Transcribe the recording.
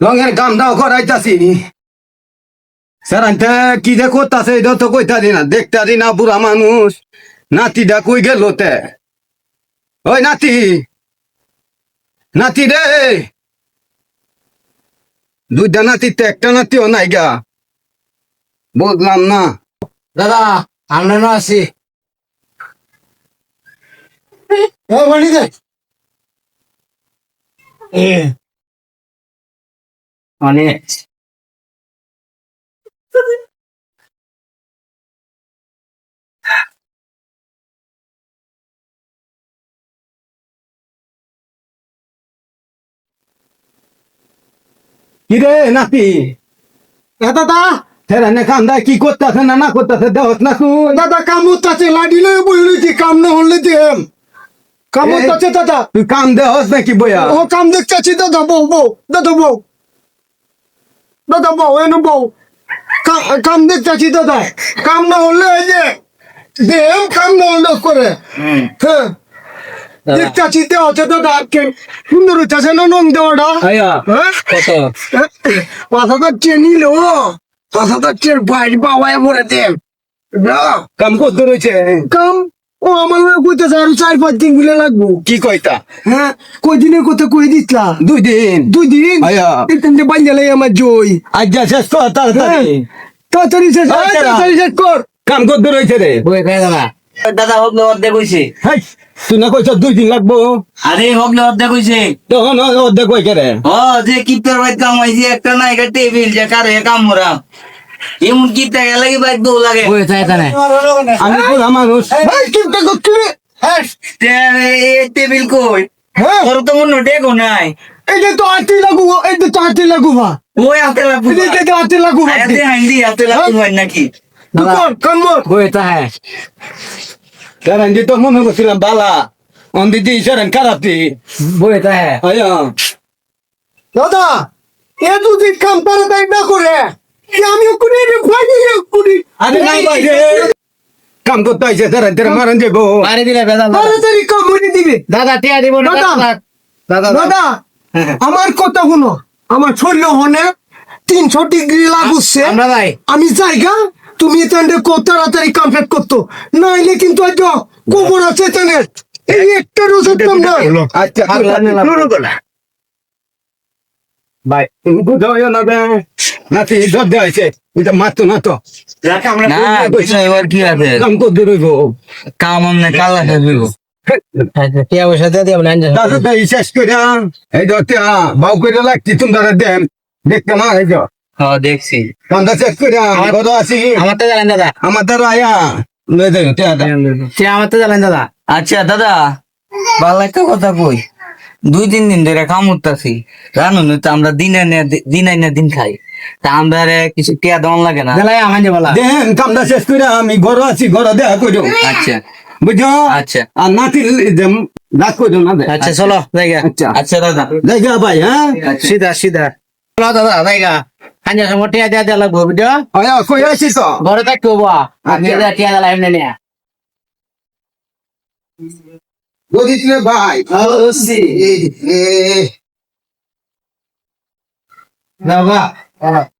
রঙের কাম দাও করাইতাছি স্যার আনতে কি যে করতাছে এটা তো কইতাছি না। দেখতাছি না বুড়া মানুষ। নাতিটা কই গেল তে? ওই নাতি। নাতি রে। দুইটা নাতিতে একটা নাতিও নাই গা। বুঝলাম না। দাদা আমরা না আছি। ও বাড়ি দে অনেক কি রে নাতি দাদা ফের এনে কান্দা কি করতেছে না না করতেছে দেহত না তুই দাদা কামত আছে লাডি লয়ে বইলি কি কাম না হলে দেম। কামত এই- দাদা। তুই কাম দেহস নাকি বইয়া? ও কাম দেখতেছি দাদা বউ বউ দাদা বউ। দাদা বউ এনে বউ। কা- কাম দেখতেছি দাদা। কাম না হলে এই যে দেম কাম না হলে করে। হ্যাঁ। দেখতেছি দেওয়া আছে দাদা কে সুন্দর হচ্ছে না নন দেওয়াটা আয়া হ্যাঁ? কত? পাঁচ হাজার চেয়ে নিল পাঁচ হাজার চেয়ে বাইরে বাবায় ভরে দেন। কাম করতে রয়েছে কাম ও আমার কইতেছে আরও চার পাঁচ দিনগুলো লাগবো। কি কইতা? হ্যাঁ কই দিনের কথা কই দিতলা? দুই দিন। দুই দিন? আয়া। এখানে বাঞ্জালে আমার জয় আজ যা শেষ কর তাড়াতাড়ি। তাড়াতাড়ি শেষ। তাড়াতাড়ি শেষ কর। কাম করতে রয়েছে রে। বই খাই দাদা দাদা হবলে অর্ধেক হইছে। হাই তুই না কইছ দুই দিন লাগবো। আরে হবলে অর্ধেক হইছে। তখন অর্ধেক কই কে রে? ও যে কিপ্তার বাইত কামাইছি একটা না একটা টেবিল যে কারে কাম মোরা। এমন কিপ্তা গেলে কি বাইত বউ লাগে বই খাই তানে আমি পুরা মানুষ? এই, চিন্তা করছি রে। হ্যাঁ। টেবিল কই? হ্যাঁ। তোর তো মনে টেকো নাই। এই যে তো আটি লাগু এই যে তো আটি লাগু ভা ওই হাতে লাগবো এই যে তো আটি লাগু ভা হাতে হাইন্দি হাতে লাগবো হয়। নাকি? কর কর। বই তাহে কারণ যে তো মনে করছিলাম বালা। অন্দি দি সেরেন খারাপটি বই তাহে আয়া দাদা এ যদি কাম তাড়াতাড়ি না করে। এ আমি করে রে ভয় নিয়ে আরে না ভাই রে কাম করতে আইছে তারা তেরা মারান যাব মারি দিলে বেদা তাড়াতাড়ি কাম করে দিবে। দাদা টিয়া দিব না দাদা। দাদা দাদা। আমার কথা শুনো। আমার শরীর হনে তিনশো ডিগ্রি লাগুচ্ছে ভাই আমি জায়গা তুমি এখানে কত তাড়াতাড়ি কমপ্লিট করতো। নাইলে কিন্তু আজ গোবর আছে এখানে। এই একটা রোজের দাম না। আচ্ছা ভাই তুমি বুঝাও না নাতি ধর দেওয়াইছে এটা মারতো না তো। দেখতে না এই হ্যাঁ দেখছি। কান্দা করে আছি। আমার তো জানেন দাদা। আমার দ্বারা আয়া। আমার তো জানেন দাদা। আচ্ছা দাদা ভালো একটা কথা কই? দুই তিন দিন ধরে কাম করতেছি। জানো না তো আমরা দিন দিন আইনা দিন খাই। তা আমরা রে কিছু টিয়া দেওয়ান লাগে না? আমার বলা। দেন কামটা শেষ করে আমি ঘর আছি ঘর দেখা করো আচ্ছা। বুঝছ? আচ্ছা। আর নাতি রাত করো না দে। আচ্ছা চলো জায়গা। আচ্ছা। আচ্ছা দাদা। জায়গা ভাই হ্যাঁ? সিধা সিধা। চলো দাদা জায়গা। হাজার সময় টিয়া দেওয়া দেওয়া লাগবো বুঝছ? আয়া কই আছি তো? ঘরে থাকতে হব আমি আচ্ছা। টিয়া দেওয়া এমনি নিয়ে। বুঝিস রে ভাই দাদা Bye.